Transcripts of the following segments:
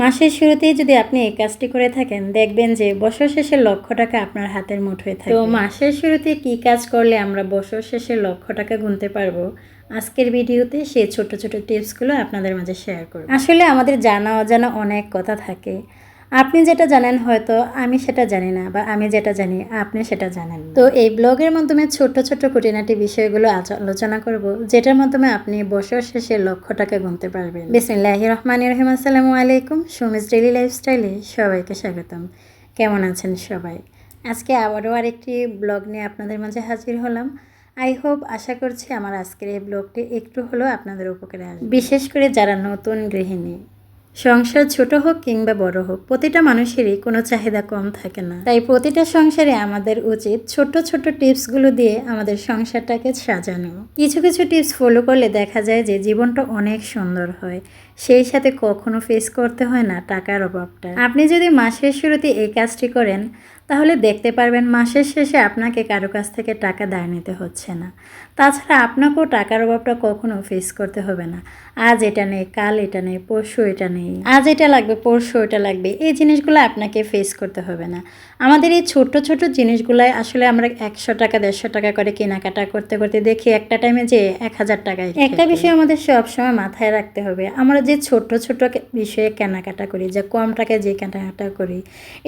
মাসের শুরুতেই যদি আপনি এই কাজটি করে থাকেন দেখবেন যে বছর শেষে লক্ষ টাকা আপনার হাতের মুঠোয় থাকে। তো মাসের শুরুতে কি কাজ করলে আমরা বছর শেষে লক্ষ টাকা গুনতে পারব? আজকের ভিডিওতে সেই ছোট ছোট টিপসগুলো আপনাদের মাঝে শেয়ার করব। আসলে আমাদের জানা অজানা অনেক কথা থাকে। আপনি যেটা জানেন হয়তো আমি সেটা জানি না বা আমি যেটা জানি, আপনি সেটা জানেন তো এই ব্লগের মাধ্যমে ছোট ছোট খুঁটিনাটি বিষয়গুলো আলোচনা করব, যেটার মাধ্যমে আপনি বছর শেষে লক্ষ্যটাকে গুনতে পারবেন। বিসমিল্লাহ রহমান রহিম, আসসালামু আলাইকুম, সুমিস ডেলি লাইফস্টাইলে সবাইকে স্বাগতম। কেমন আছেন সবাই? আজকে আবারও আরেকটি ব্লগ নিয়ে আপনাদের মাঝে হাজির হলাম। আই হোপ, আশা করছি আমার আজকের এই ব্লগটি একটু হলেও আপনাদের উপকারে আসবে। বিশেষ করে যারা নতুন গৃহিণী সংসার ছোট হোক কিংবা বড় হোক, প্রতিটা মানুষেরই কোনো চাহিদা কম থাকে না। তাই প্রতিটা সংসারে আমাদের উচিত ছোট ছোট টিপসগুলো দিয়ে আমাদের সংসারটাকে সাজানো। কিছু কিছু টিপস ফলো করলে দেখা যায় যে জীবনটা অনেক সুন্দর হয়। সেই সাথে কখনো ফেস করতে হয় না টাকার অভাবটা। আপনি যদি মাসের শুরুতে এই কাজটি করেন তাহলে দেখতে পারবেন মাসের শেষে আপনাকে কারও কাছ থেকে টাকা ধার নিতে হচ্ছে না। তাছাড়া আপনাকেও টাকার অভাবটা কখনো ফেস করতে হবে না। আজ এটা নেই কাল এটা নেই পরশু এটা নেই। আজ এটা লাগবে পরশু এটা লাগবে এই জিনিসগুলো আপনাকে ফেস করতে হবে না। আমাদের এই ছোট ছোট জিনিসগুলাই আসলে আমরা একশো টাকা দেড়শো টাকা করে কেনাকাটা করতে করতে দেখি একটা টাইমে যে এক হাজার টাকায় একটা বিষয় আমাদের সবসময় মাথায় রাখতে হবে। আমরা যে ছোট ছোট বিষয়ে কেনাকাটা করি, যে কম টাকায় যে কেনাকাটা করি,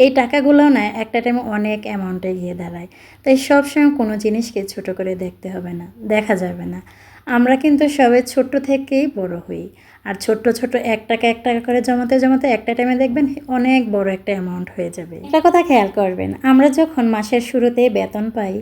এই টাকাগুলো না একটা টাইমে অনেক অ্যামাউন্টে গিয়ে দাঁড়ায়। তাই সবসময় কোনো জিনিসকে ছোট করে দেখতে হবে না, দেখা যাবে না। আমরা কিন্তু সবে ছোট্ট থেকেই বড় হই। আর ছোট্ট ছোট এক টাকা এক টাকা করে জমাতে জমাতে একটা টাইমে দেখবেন অনেক বড় একটা অ্যামাউন্ট হয়ে যাবে। একটা কথা খেয়াল করবেন, আমরা যখন মাসের শুরুতে বেতন পাই,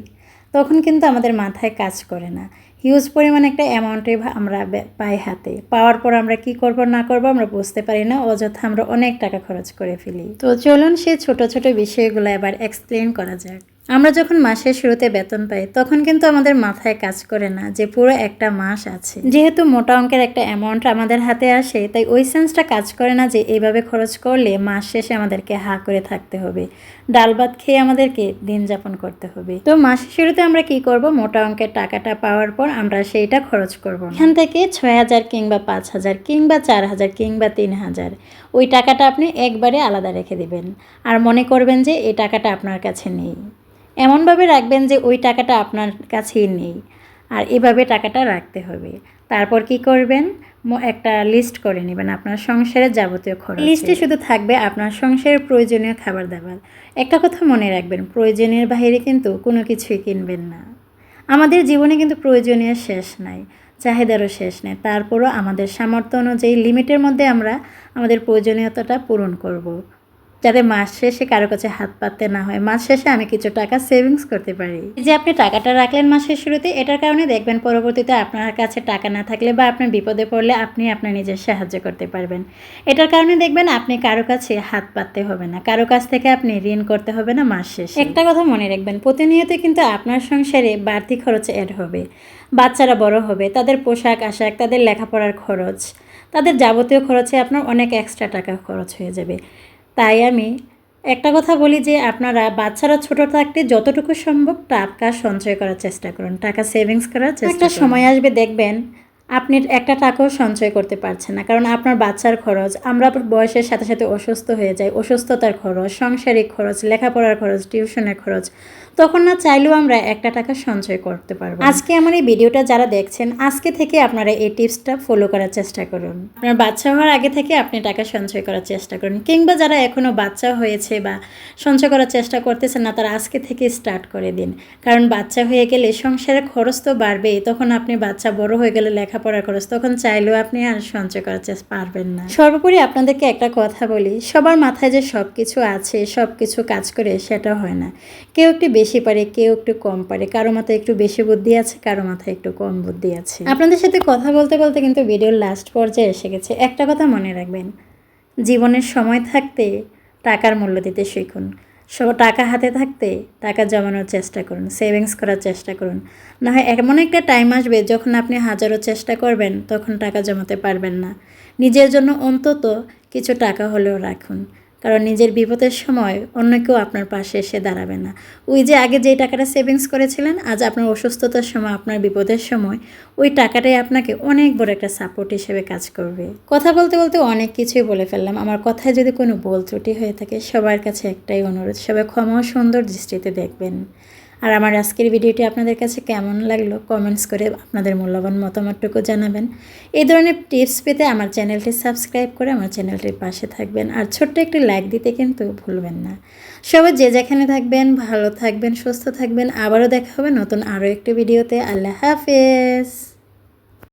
তখন কিন্তু আমাদের মাথায় কাজ করে না। হিউজ পরিমাণ একটা অ্যামাউন্টে আমরা পাই হাতে। পাওয়ার পর আমরা কি করব, না করব, আমরা বুঝতে পারি না। অযথা আমরা অনেক টাকা খরচ করে ফেলি। তো চলুন সেই ছোট ছোট বিষয়গুলো এবার এক্সপ্লেন করা যাক। আমরা যখন মাসের শুরুতে বেতন পাই, তখন কিন্তু আমাদের মাথায় কাজ করে না যে পুরো একটা মাস আছে। যেহেতু মোটা অঙ্কের একটা অ্যামাউন্ট আমাদের হাতে আসে, তাই ওই সেন্সটা কাজ করে না যে এইভাবে খরচ করলে মাস শেষে আমাদেরকে হা করে থাকতে হবে। ডাল ভাত খেয়ে আমাদেরকে দিন যাপন করতে হবে। তো মাসের শুরুতে আমরা কি করব? মোটা অঙ্কের টাকাটা পাওয়ার পর আমরা সেইটা খরচ করব এখান থেকে ছয় হাজার কিংবা পাঁচ হাজার কিংবা চার হাজার কিংবা তিন হাজার। ওই টাকাটা আপনি একবারে আলাদা রেখে দিবেন। আর মনে করবেন যে এই টাকাটা আপনার কাছে নেই। এমনভাবে রাখবেন যে ওই টাকাটা আপনার কাছেই নেই। আর এভাবে টাকাটা রাখতে হবে। তারপর কি করবেন? একটা লিস্ট করে নেবেন আপনার সংসারের যাবতীয় খরচ লিস্টে শুধু থাকবে আপনার সংসারের প্রয়োজনীয় খাবার দাবার। একটা কথা মনে রাখবেন, প্রয়োজনের বাইরে কিন্তু কোনো কিছুই কিনবেন না। আমাদের জীবনে কিন্তু প্রয়োজনীয় শেষ নাই, চাহিদারও শেষ নেই, তারপরও আমাদের সামর্থ্য অনুযায়ী লিমিটের মধ্যে আমরা আমাদের প্রয়োজনীয়তাটা পূরণ করব। যাতে মাস শেষে কারও কাছে হাত পাততে না হয়। মাস শেষে আমি কিছু টাকা সেভিংস করতে পারি। যে আপনি টাকাটা রাখলেন মাসের শুরুতে, এটার কারণে দেখবেন পরবর্তীতে আপনার কাছে টাকা না থাকলে বা আপনি বিপদে পড়লে আপনি আপনার নিজের সাহায্য করতে পারবেন। এটার কারণে দেখবেন আপনি কারও কাছে হাত পাততে হবে না। কারও কাছ থেকে আপনি ঋণ করতে হবে না মাস শেষে। একটা কথা মনে রাখবেন, প্রতিনিয়ত কিন্তু আপনার সংসারে বাড়তি খরচ অ্যাড হবে। বাচ্চারা বড় হবে, তাদের পোশাক, আশাক, তাদের লেখাপড়ার খরচ, তাদের যাবতীয় খরচে আপনার অনেক এক্সট্রা টাকা খরচ হয়ে যাবে। তাই আমি একটা কথা বলি যে আপনারা বাচ্চারা ছোট থাকতে যতটুকু সম্ভব টাকা সঞ্চয় করার চেষ্টা করুন টাকা সেভিংস করার চেষ্টা একটা সময় আসবে দেখবেন আপনি একটা টাকাও সঞ্চয় করতে পারছেন না। কারণ আপনার বাচ্চার খরচ, আমরা বয়সের সাথে সাথে অসুস্থ হয়ে যাই, অসুস্থতার খরচ, সাংসারিক খরচ, লেখাপড়ার খরচ, টিউশনের খরচ, তখন না চাইলেও আমরা একটা টাকা সঞ্চয় করতে পারব আজকে আমার এই ভিডিওটা যারা দেখছেন, আজকে থেকে আপনারা এই টিপসটা ফলো করার চেষ্টা করুন। আপনার বাচ্চা হওয়ার আগে থেকে আপনি টাকা সঞ্চয় করার চেষ্টা করুন। কিংবা যারা এখনও বাচ্চা হয়েছে বা সঞ্চয় করার চেষ্টা করতেছেন না, তারা আজকে থেকে স্টার্ট করে দিন। কারণ বাচ্চা হয়ে গেলে সংসারের খরচ তো বাড়বেই, তখন আপনি বাচ্চা বড় হয়ে গেলে লেখাপড়ার খরচ, তখন চাইলেও আপনি আর সঞ্চয় করার চেষ্টা পারবেন না। সর্বোপরি আপনাদেরকে একটা কথা বলি, সবার মাথায় যে সব কিছু আছে সব কিছু কাজ করে সেটা হয় না। কেউ একটু বেশি পারে, কেউ একটু কম পারে, কারও মাথায় একটু বেশি বুদ্ধি আছে, কারও মাথায় একটু কম বুদ্ধি আছে। আপনাদের সাথে কথা বলতে বলতে কিন্তু ভিডিওর লাস্ট পর্যায়ে এসে গেছে। একটা কথা মনে রাখবেন, জীবনের সময় থাকতে টাকার মূল্য দিতে শিখুন। সব টাকা হাতে থাকতে টাকা জমানোর চেষ্টা করুন সেভিংস করার চেষ্টা করুন। না হয় এমন একটা টাইম আসবে যখন আপনি হাজারো চেষ্টা করবেন, তখন টাকা জমাতে পারবেন না। নিজের জন্য অন্তত কিছু টাকা হলেও রাখুন। কারণ নিজের বিপদের সময় অন্য কেউ আপনার পাশে এসে দাঁড়াবে না। ওই যে আগে যেই টাকাটা সেভিংস করেছিলেন, আজ আপনার অসুস্থতার সময়, আপনার বিপদের সময়, ওই টাকাটাই আপনাকে অনেক বড় একটা সাপোর্ট হিসেবে কাজ করবে। কথা বলতে বলতে অনেক কিছুই বলে ফেললাম। আমার কথায় যদি কোনো বল ত্রুটি হয়ে থাকে, সবার কাছে একটাই অনুরোধ, সবাই ক্ষমা সুন্দর দৃষ্টিতে দেখবেন। আর আমার আজকের ভিডিওটি আপনাদের কাছে কেমন লাগল কমেন্টস করে আপনাদের মূল্যবান মতামতটুকু জানাবেন। এই ধরনের টিপস পেতে আমার চ্যানেলটি সাবস্ক্রাইব করে আমার চ্যানেলটির পাশে থাকবেন আর ছোট্ট একটি লাইক দিতে কিন্তু ভুলবেন না। সবাই যে যেখানে থাকবেন, ভালো থাকবেন, সুস্থ থাকবেন। আবারও দেখা হবে নতুন আরও একটি ভিডিওতে। আল্লাহ হাফেজ।